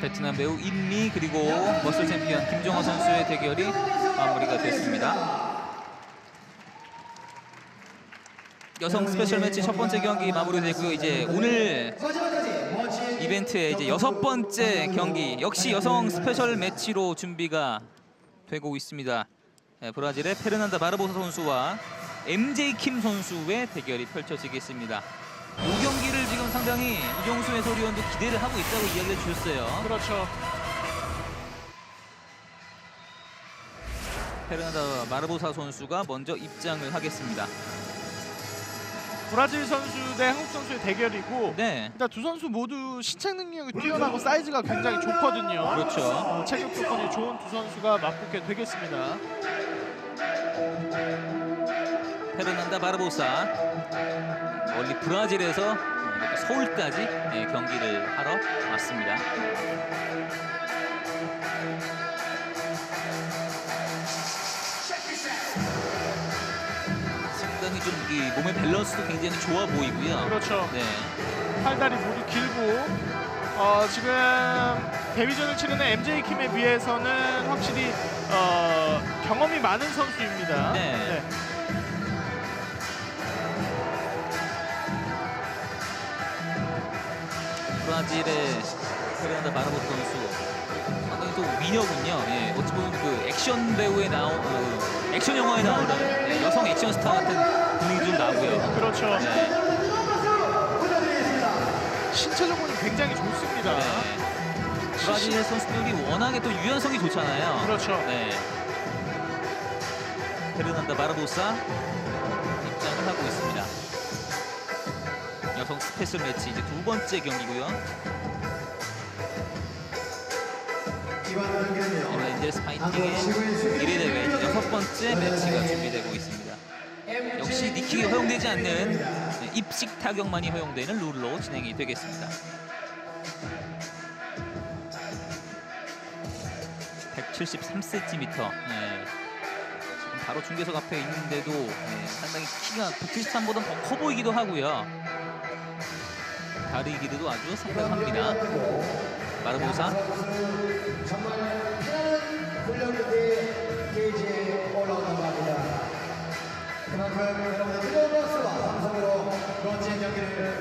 베트남 배우 임미 그리고 머슬 챔피언 김종호 선수의 대결이 마무리가 됐습니다. 여성 스페셜 매치 첫 번째 경기 마무리되고요. 이제 오늘 이벤트의 이제 여섯 번째 경기 역시 여성 스페셜 매치로 준비가 되고 있습니다. 네, 브라질의 페르난다 바르보사 선수와 MJ 킴 선수의 대결이 펼쳐지겠습니다. 이 경기를 지금 상당히 이종수 해설위원도 기대를 하고 있다고 이야기를 주셨어요. 그렇죠. 페르난다 바르보사 선수가 먼저 입장을 하겠습니다. 브라질 선수 대 한국 선수의 대결이고 네, 일단 두 선수 모두 신체 능력이 뛰어나고 사이즈가 굉장히 좋거든요. 그렇죠. 어, 체격 조건이 좋은 두 선수가 맞붙게 되겠습니다. 페르난다 바르보사 멀리 브라질에서 서울까지 네, 경기를 하러 왔습니다. 상당히 좀 이 몸의 밸런스도 굉장히 좋아 보이고요. 그렇죠. 네, 팔다리 모두 길고 어, 지금 데뷔전을 치르는 MJ 킴에 비해서는 확실히 어, 경험이 많은 선수입니다. 네. 브라질의 페르난다 바르보사 선수 상당히 또 미녀군요. 예, 어찌 보면 그 액션 배우에 나온 그 액션 영화에 나오는 예, 여성 액션 스타 같은 분위기 좀 나고요. 그렇죠. 네, 신체 조건이 굉장히 좋습니다. 네. 브라질 선수들이 워낙에 또 유연성이 좋잖아요. 그렇죠. 네. 페르난다 바르보사 여성 스페셜 매치 이제 두 번째 경기고요. 엠렌젤스 파이팅의 1위 대회 여섯 번째 매치가 준비되고 있습니다. 역시 니킥이 허용되지 않는 네, 입식 타격만이 허용되는 룰로 진행이 되겠습니다. 173cm. 네. 지금 바로 중계석 앞에 있는데도 네, 상당히 키가 173보다 더커 보이기도 하고요. 다리 길이도 아주 상당합니다.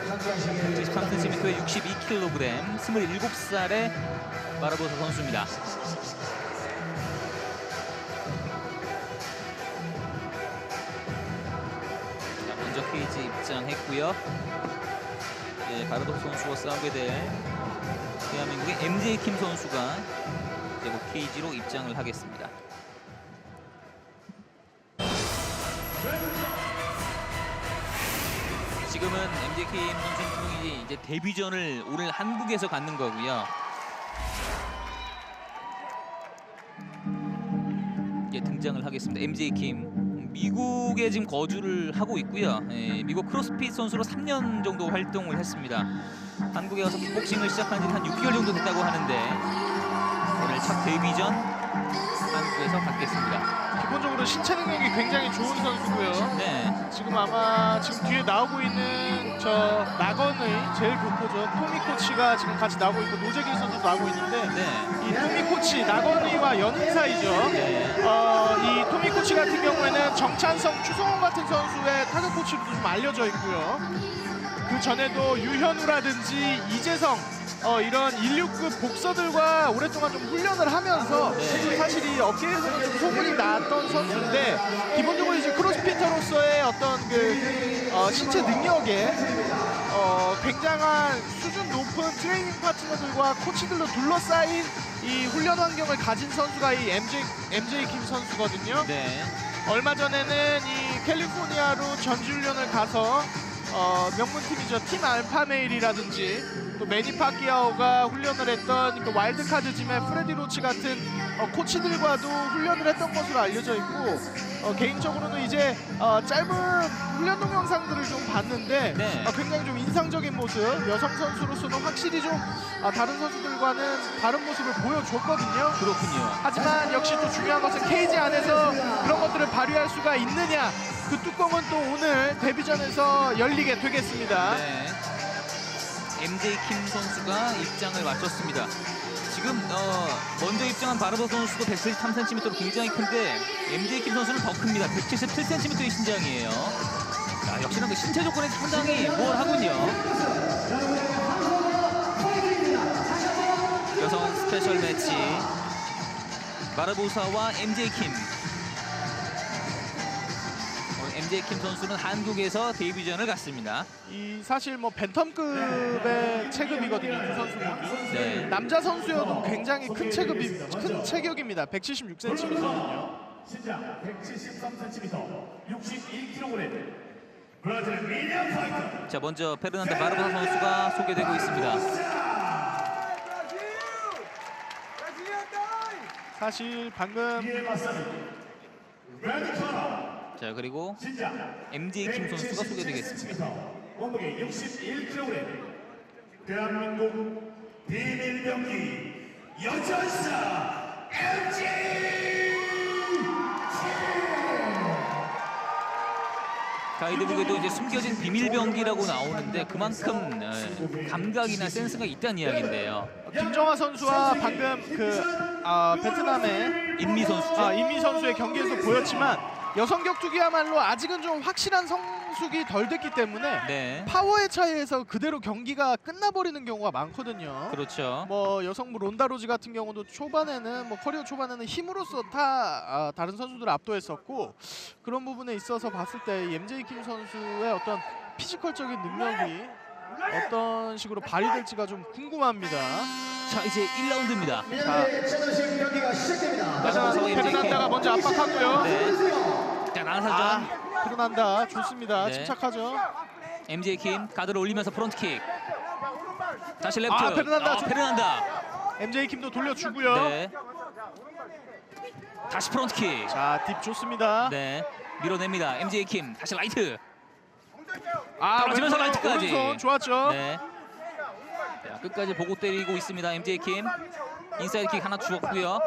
함께하시기를 73cm에 62kg, 27살의 마르보사 선수입니다. 자, 먼저 케이지 입장했고요. 네, 바르보사 선수와 싸우게 될 대한민국의 MJ 킴 선수가 이제 곧 케이지로 입장을 하겠습니다. 지금은 MJ 킴 선수는 이제 데뷔전을 오늘 한국에서 갖는 거고요. 이제 등장을 하겠습니다. MJ 킴. 미국에 지금 거주를 하고 있고요. 예, 미국 크로스핏 선수로 3년 정도 활동을 했습니다. 한국에 와서 킥복싱을 시작한 지 한 6개월 정도 됐다고 하는데 오늘 첫 데뷔전 한국에서 갖겠습니다. 기본적으로 신체 능력이 굉장히 좋은 선수고요. 네, 지금 아마 지금 뒤에 나오고 있는 저 낙원의 제일 교포죠. 토미 코치가 지금 같이 나오고 있고 노재길 선수도 나오고 있는데 네, 이 토미 코치 낙원의와 연인 사이죠. 네. 어, 이 토미 코치 같은 경우에는 정찬성, 추성훈 같은 선수의 타격 코치로도 좀 알려져 있고요. 그 전에도 유현우라든지 이재성 어, 이런 16급 복서들과 오랫동안 좀 훈련을 하면서 네. 사실 이 어깨에서는 좀 소문이 났던 선수인데 기본적으로 이제 크로스피터로서의 어떤 그 어, 신체 능력에 어, 굉장한 수준 높은 트레이닝 파트너들과 코치들로 둘러싸인 이 훈련 환경을 가진 선수가 이 MJ, MJ 킴 선수거든요. 네. 얼마 전에는 이 캘리포니아로 전지훈련을 가서 어, 명문팀이죠. 팀 알파메일이라든지 또 매니 파키아오가 훈련을 했던 그 와일드카드 짐의 프레디 로치 같은 어, 코치들과도 훈련을 했던 것으로 알려져 있고 어, 개인적으로는 이제 어, 짧은 훈련 동영상들을 좀 봤는데 네. 어, 굉장히 좀 인상적인 모습 여성 선수로서는 확실히 좀 아, 다른 선수들과는 다른 모습을 보여줬거든요. 그렇군요. 하지만 역시 또 중요한 것은 케이지 안에서 그런 것들을 발휘할 수가 있느냐 그 뚜껑은 또 오늘 데뷔전에서 열리게 되겠습니다. 네. MJ 킴 선수가 입장을 마쳤습니다. 지금 어, 먼저 입장한 바르보 선수도 173cm로 굉장히 큰데 MJ 킴 선수는 더 큽니다. 177cm의 신장이에요. 자, 역시나 그 신체 조건이 상당히 우월하군요. 여성 스페셜 매치 바르보사와 MJ 킴. 어, MJ 킴 선수는 한국에서 데뷔전을 갔습니다. 이 사실 뭐 벤텀급의 체급이거든요. 두 선수들이. 네. 남자 선수여도 굉장히 큰 체급이 큰 체격입니다. 176cm거든요. 신장 173cm, 61kg. 브라질 윌리엄 파이터. 자 먼저 페르난데 바르보사 선수가 소개되고 있습니다. 사실 방금 자 그리고 MJ 킴 선수가 소개되겠습니다. 177cm, 몸무게 61kg. 대한민국 비밀 병기 여전사 MG. 가이드북에도 이제 숨겨진 비밀병기라고 나오는데 그만큼 에, 감각이나 센스가 있다는 이야기인데요. 김정화 선수와 방금 그 아, 베트남의 인미 선수죠. 아, 이미 선수의 경기에서 보였지만 여성 격투기야말로 아직은 좀 확실한 성숙이 덜 됐기 때문에 네, 파워의 차이에서 그대로 경기가 끝나버리는 경우가 많거든요. 그렇죠. 뭐 여성부 론다로즈 같은 경우도 초반에는 뭐 커리어 초반에는 힘으로써 다 아, 다른 선수들을 압도했었고 그런 부분에 있어서 봤을 때 MJ 킴 선수의 어떤 피지컬적인 능력이 어떤 식으로 발휘될지가 좀 궁금합니다. 자 이제 1라운드입니다. 미나리 채널식 경기가 시작됩니다. 마지막 MJ 킴. 페르난다가 먼저 압박하고요. 네. 자 나사전 아, 페르난다 좋습니다. 네. 침착하죠. MJ 킴 가드를 올리면서 프론트킥. 다시 레프트. 아, 페르난다. 어, 페르난다. MJ 킴도 돌려주고요. 네. 다시 프론트킥. 자, 딥 좋습니다. 네. 밀어냅니다. MJ 킴 다시 라이트. 아, 떨어지면서 왼손, 라이트까지. 오른손 좋았죠. 네. 자, 끝까지 보고 때리고 있습니다. MJ 킴. 인사이드 킥 하나 주었고요.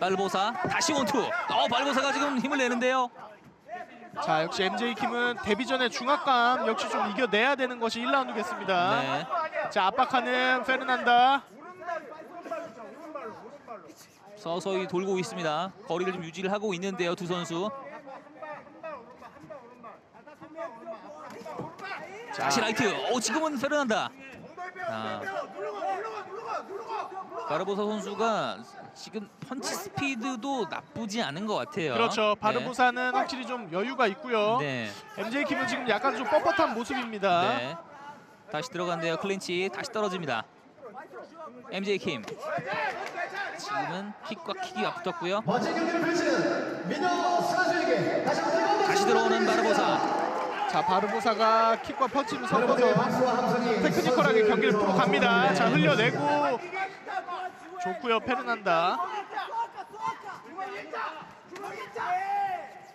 발보사 다시 원투. 어, 발보사가 지금 힘을 내는데요. 자, 역시 MJ 킴은 데뷔전의 중압감 역시 좀 이겨내야 되는 것이 1라운드겠습니다. 네. 자, 압박하는 페르난다. 서서히 돌고 있습니다. 거리를 좀 유지를 하고 있는데요, 두 선수. 자, 다시 라이트. 오, 지금은 페르난다. 아. 바르보사 선수가 지금 펀치 스피드도 나쁘지 않은 것 같아요. 그렇죠. 바르보사는 확실히 좀 여유가 있고요. 네. MJ 킴은 지금 약간 좀 뻣뻣한 모습입니다. 네. 다시 들어간대요. 클린치 다시 떨어집니다. MJ 킴. 지금은 킥과 킥이 붙었고요. 다시 들어오는. 바르보사. 자, 바르보사가 킥과 펀치를 섞어서 테크니컬하게 경기를 풀어갑니다. 자, 네. 흘려내고 좋고요. 페르난다.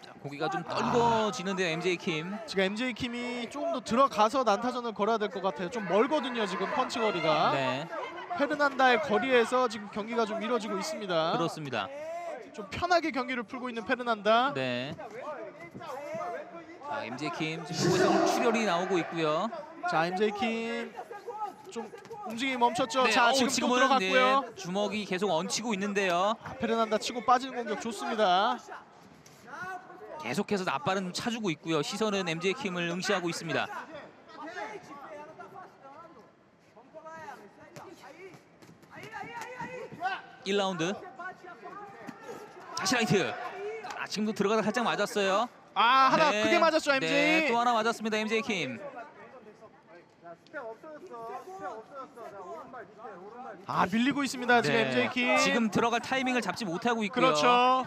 자, 고기가 좀 떨궈지는데요. MJ 킴. 지금 MJ 킴이 조금 더 들어가서 난타전을 걸어야 될 것 같아요. 좀 멀거든요, 지금 펀치 거리가. 네. 페르난다의 거리에서 지금 경기가 좀 이뤄지고 있습니다. 그렇습니다. 좀 편하게 경기를 풀고 있는 페르난다. 네. 자, MJ 킴 지금 부에서 출혈이 나오고 있고요. 자, MJ 킴좀 움직임이 멈췄죠. 네, 자, 어우, 지금 또 지금은 들어갔고요. 네, 주먹이 계속 얹히고 있는데요. 페르난다 치고 빠지는 공격 좋습니다. 계속해서 앞발은 차주고 있고요. 시선은 MJ 킴을 응시하고 있습니다. 일라운드 다시 라이트. 아, 지금도 들어가다 살짝 맞았어요. 아, 하나 네. 크게 맞았죠, MJ. 네, 또 하나 맞았습니다. MJ 킴. 아, 밀리고 있습니다. 지금 네, MJ 킴. 지금 들어갈 타이밍을 잡지 못하고 있고요. 그렇죠.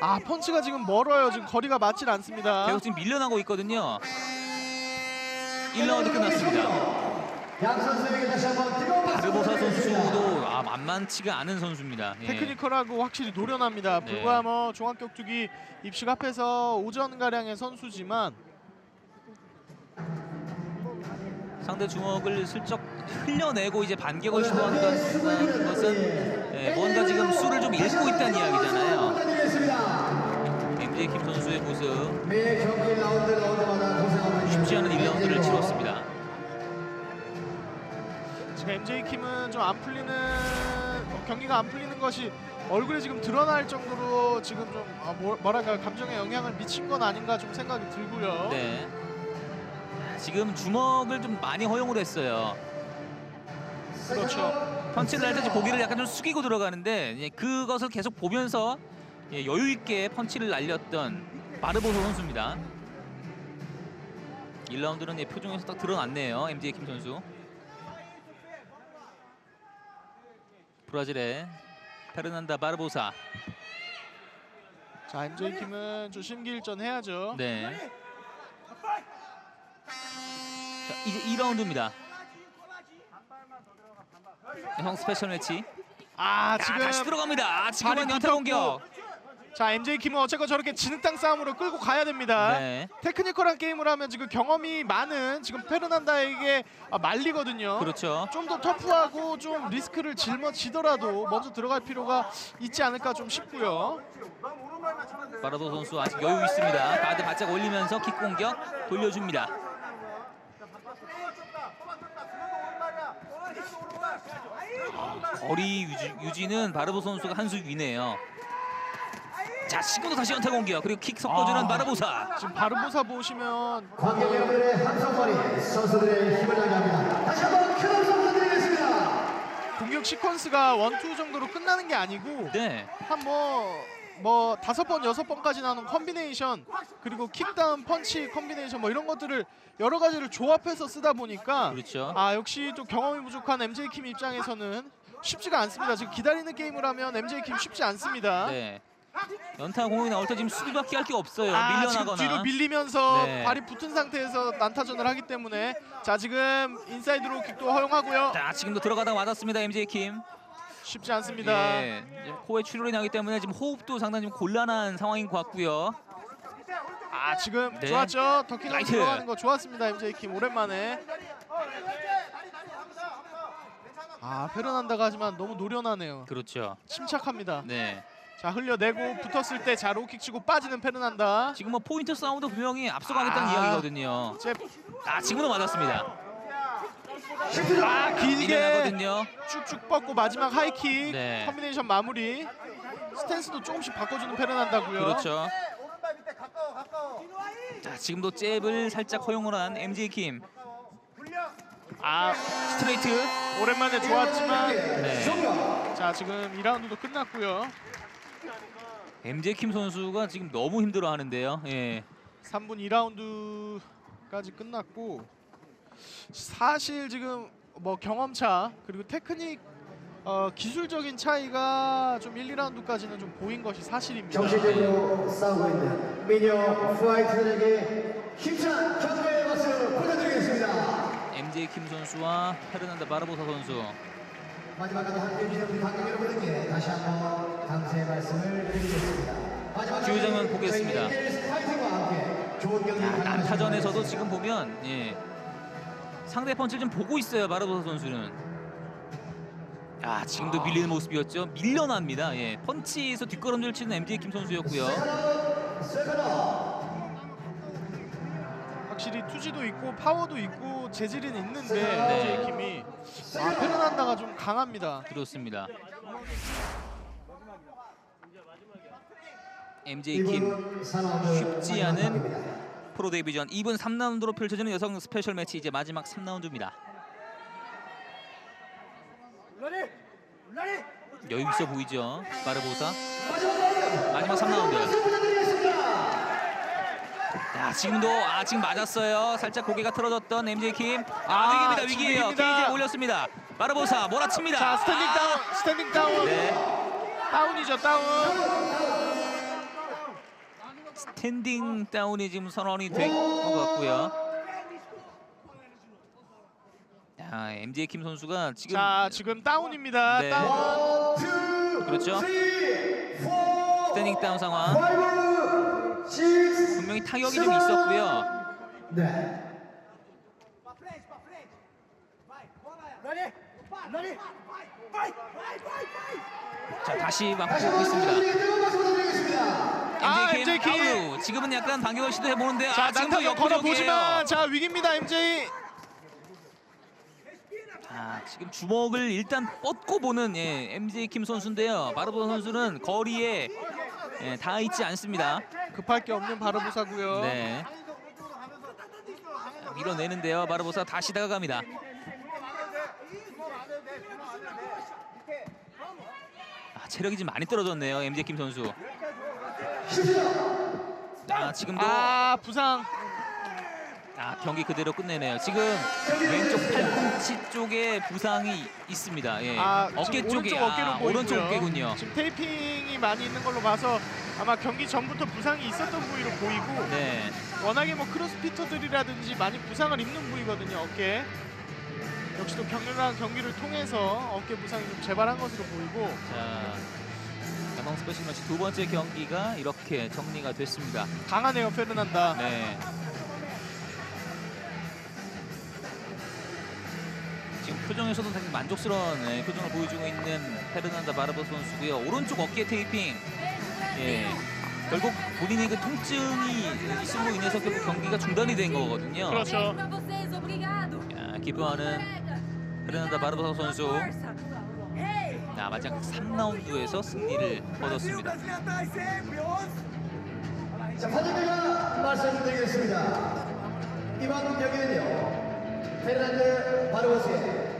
아, 펀치가 지금 멀어요. 지금 거리가 맞질 않습니다. 계속 지금 밀려나고 있거든요. 1라운드 끝났습니다. 바르보사. 선수도 아, 만만치가 않은 선수입니다. 예. 테크니컬하고 확실히 노련합니다. 네. 불과 뭐 종합격투기 입식 앞에서 오전 가량의 선수지만 상대 주먹을 슬쩍 흘려내고 이제 반격을 시도한다는 것은 예, 뭔가 지금 수를 좀 읽고 있다는 이야기잖아요. MJ 킴 선수의 모습 쉽지 않은 1라운드를 치렀습니다. MJ 킴은 좀 안 풀리는 어, 경기가 안 풀리는 것이 얼굴에 지금 드러날 정도로 지금 좀 아, 뭐, 뭐랄까 감정에 영향을 미친 건 아닌가 좀 생각이 들고요. 네. 지금 주먹을 좀 많이 허용을 했어요. 그렇죠. 펀치를 할 때 고개를 약간 좀 숙이고 들어가는데 예, 그것을 계속 보면서 예, 여유 있게 펀치를 날렸던 바르보소 선수입니다. 1라운드는 예, 표정에서 딱 드러났네요. MJ 킴 선수. 브라질의 페르난다 바르보사. 자 MJ 팀은 좀 심기일전 해야죠. 네. 자, 이제 2라운드입니다. 형 스페셜 매치. 아 자, 지금 다시 들어갑니다. 아, 지금은 연타. 공격. 자 MJ 팀은 어쨌건 저렇게 진흙탕 싸움으로 끌고 가야 됩니다. 네. 테크니컬한 게임을 하면 지금 경험이 많은 지금 페르난다에게 아, 말리거든요. 그렇죠. 좀 더 터프하고 좀 리스크를 짊어지더라도 먼저 들어갈 필요가 있지 않을까 좀 싶고요. 바라도 선수 아직 여유 있습니다. 가드 바짝 올리면서 킥 공격 돌려줍니다. 거리 유지, 유지는 바르보 선수가 한 수 위네요. 자, 지금도 다시 연타 공격 그리고 킥 섞어주는 아. 바르보사. 지금 바르보사 보시면 관객 여러분의 함성머리 선수들의 힘을 나갑니다. 다시 한번 큰 박수 부탁드리겠습니다. 공격 시퀀스가 원투 정도로 끝나는 게 아니고 네, 한뭐 뭐 다섯 번 여섯 번까지 나오는 콤비네이션 그리고 킥다운 펀치 콤비네이션 뭐 이런 것들을 여러 가지를 조합해서 쓰다 보니까 그렇죠. 아 역시 또 경험이 부족한 MJ 킴 입장에서는 쉽지가 않습니다. 지금 기다리는 게임을 하면 MJ 킴 쉽지 않습니다. 네. 연타 공격이 나올 때 지금 수비밖에 할 게 없어요. 아, 지금 밀려나거나. 뒤로 밀리면서 네. 발이 붙은 상태에서 난타전을 하기 때문에 자 지금 인사이드 로 킥도 허용하고요. 자, 지금도 들어가다가 맞았습니다. MJ 킴. 쉽지 않습니다. 예, 이제 코에 출혈이 나기 때문에 지금 호흡도 상당히 좀 곤란한 상황인 것 같고요. 아 지금 네. 좋았죠. 더킹. 들어가는 거 좋았습니다. MJ 킴 오랜만에. 아 페르난다가 하지만 너무 노련하네요. 그렇죠. 침착합니다. 네. 자 흘려내고 붙었을 때 자 로킥 치고 빠지는 페르난다. 지금 뭐 포인트 싸움도 분명히 앞서가겠다는 아. 이야기거든요. 제 아, 지금도 맞았습니다. 아 길게. 쭉쭉 뻗고 마지막 하이킥 네. 컴비네이션 마무리. 스탠스도 조금씩 바꿔주는 페르난다고요. 그렇죠. 자, 지금도 잽을 살짝 허용을 한 MJ 킴. 아 스트레이트. 오랜만에 좋았지만 네. 자 지금 2라운드도 끝났고요. MJ 킴 선수가 지금 너무 힘들어 하는데요. 예. 3분 2라운드까지 끝났고 사실 지금 뭐 경험차 그리고 테크닉 어, 기술적인 차이가 좀 1, 2라운드까지는 좀 보인 것이 사실입니다. 정신적으로 싸우고 있는 미녀 파이터들에게 힘찬 경기의 박수 부탁드리겠습니다. MJ 킴 선수와 페르난다 바르보사 선수. 마지막까지 함께해 주신 우리 관객 여러분들께 다시 한번 감사의 말씀을 드리겠습니다. 마지막 장면 보겠습니다. 야, 난타전에서도. 지금 보면 예. 상대 펀치를 좀 보고 있어요 바르보사 선수는. 아 지금도 밀리는 모습이었죠. 밀려납니다. 예. 펀치에서 뒷걸음질 치는 MJ 킴 선수였고요. 세컨업, 세컨업. 확실히 투지도 있고 파워도 있고 재질은 있는데 네. MJ 킴이 아, 페르난다가 좀 강합니다. 그렇습니다. MJ 산업을 쉽지 않은. 프로 데뷔전 2분 3라운드로 펼쳐지는 여성 스페셜 매치 이제 마지막 3라운드입니다. 여유 있어 보이죠 바르보사 마지막 3라운드. 자 지금도 아 지금 맞았어요. 살짝 고개가 틀어졌던 MJ 킴. 아, 아, 위기입니다 위기예요. 위기입니다. 케이지 올렸습니다. 바르보사 몰아칩니다. 자 스탠딩 아, 다운, 스탠딩 다운, 네 다운이죠 다운. 스탠딩 다운이 지금 선언이 된 것 같고요. 자 MJ 킴 선수가 지금 자 지금 다운입니다. 네. 다운. 그렇죠. 스탠딩 다운 상황 분명히 타격이 좀 있었고요. 네. 자 다시 막고 한번 있습니다. 선수들에게 뜨거운 박수 부탁드리겠습니다. 아, MJ 킴 MJ 킴. 아우 지금은 약간 반격을 시도해 보는데 자 아 지금도 역부족이에요. 보지만 자 위기입니다 MJ. 자 자, 지금 주먹을 일단 뻗고 보는 예, MJ 킴 선수인데요. 바르보 선수는 거리에 예, 닿아 있지 않습니다. 급할 게 없는 바르보사고요. 네. 자, 밀어내는데요. 바르보사 다시 다가갑니다. 아, 체력이 좀 많이 떨어졌네요. MJ 킴 선수. 자, 지금도 아 부상. 아, 경기 그대로 끝내네요. 지금 왼쪽 팔꿈치 쪽에 부상이 있습니다. 예. 아, 어깨 지금 쪽에 오른쪽 어깨로 아, 보이고요. 오른쪽 어깨군요. 지금 테이핑이 많이 있는 걸로 봐서 아마 경기 전부터 부상이 있었던 부위로 보이고 네. 워낙에 뭐 크로스피터들이라든지 많이 부상을 입는 부위거든요 어깨. 역시 또 격렬한 경기를 통해서 어깨 부상이 좀 재발한 것으로 보이고 자, 여성 스페셜 매치 두 번째 경기가 이렇게 정리가 됐습니다. 강하네요 페르난다. 네. 지금 표정에서도 되게 만족스러운 예, 표정을 보여주고 있는 페르난다 바르보 선수고요. 오른쪽 어깨 테이핑. 예. 결국 본인이 그 통증이 있음으로 인해서 결국 경기가 중단이 된 거거든요. 그렇죠. 야, 기뻐하는 페르난다 바르보 선수. 자, 마지막 3라운드에서 승리를 얻었습니다. 자, 판정대가 말씀드리겠습니다. 이번 경기는요, 페르난드 바르보스의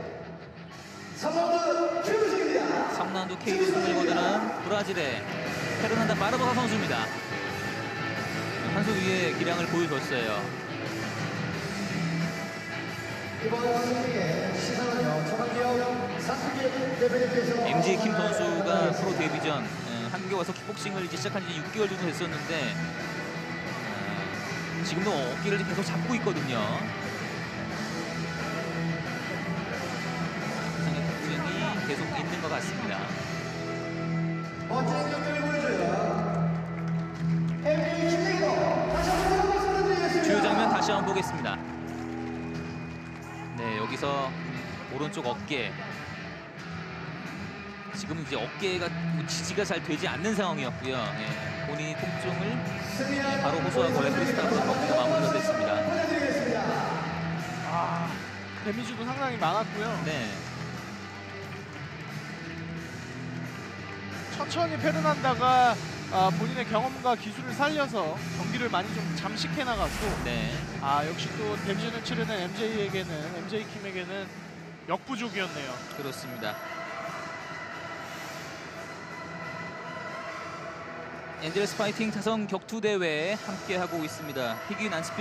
3라운드 최고승입니다. 3라운드 KO 승을 거두는 브라질의 페르난다 바르보사 선수입니다. 한수 위의 기량을 보여줬어요. MJ 킴 선수가 프로 데뷔 전 어, 한국에 와서 킥복싱을 이제 시작한 지 6개월 정도 됐었는데 어, 지금도 어깨를 계속 잡고 있거든요. 부상의 통증이 계속 있는 것 같습니다. 다시 한번 보겠습니다. 네, 여기서 오른쪽 어깨. 지금 이제 어깨가 뭐 지지가 잘 되지 않는 상황이었고요. 예, 본인이 통증을 바로 호소하고 레프리스타로 경기가 마무리가 됐습니다. 아 데미지도 상당히 많았고요. 네, 천천히 페르난다가 아, 본인의 경험과 기술을 살려서 경기를 많이 좀 잠식해 나갔고 네. 아 역시 또 데뷔전을 치르는 MJ에게는 MJ 킴에게는 역부족이었네요. 그렇습니다. 엔젤스 파이팅 자성 격투 대회 함께 하고 있습니다. 희귀 난치병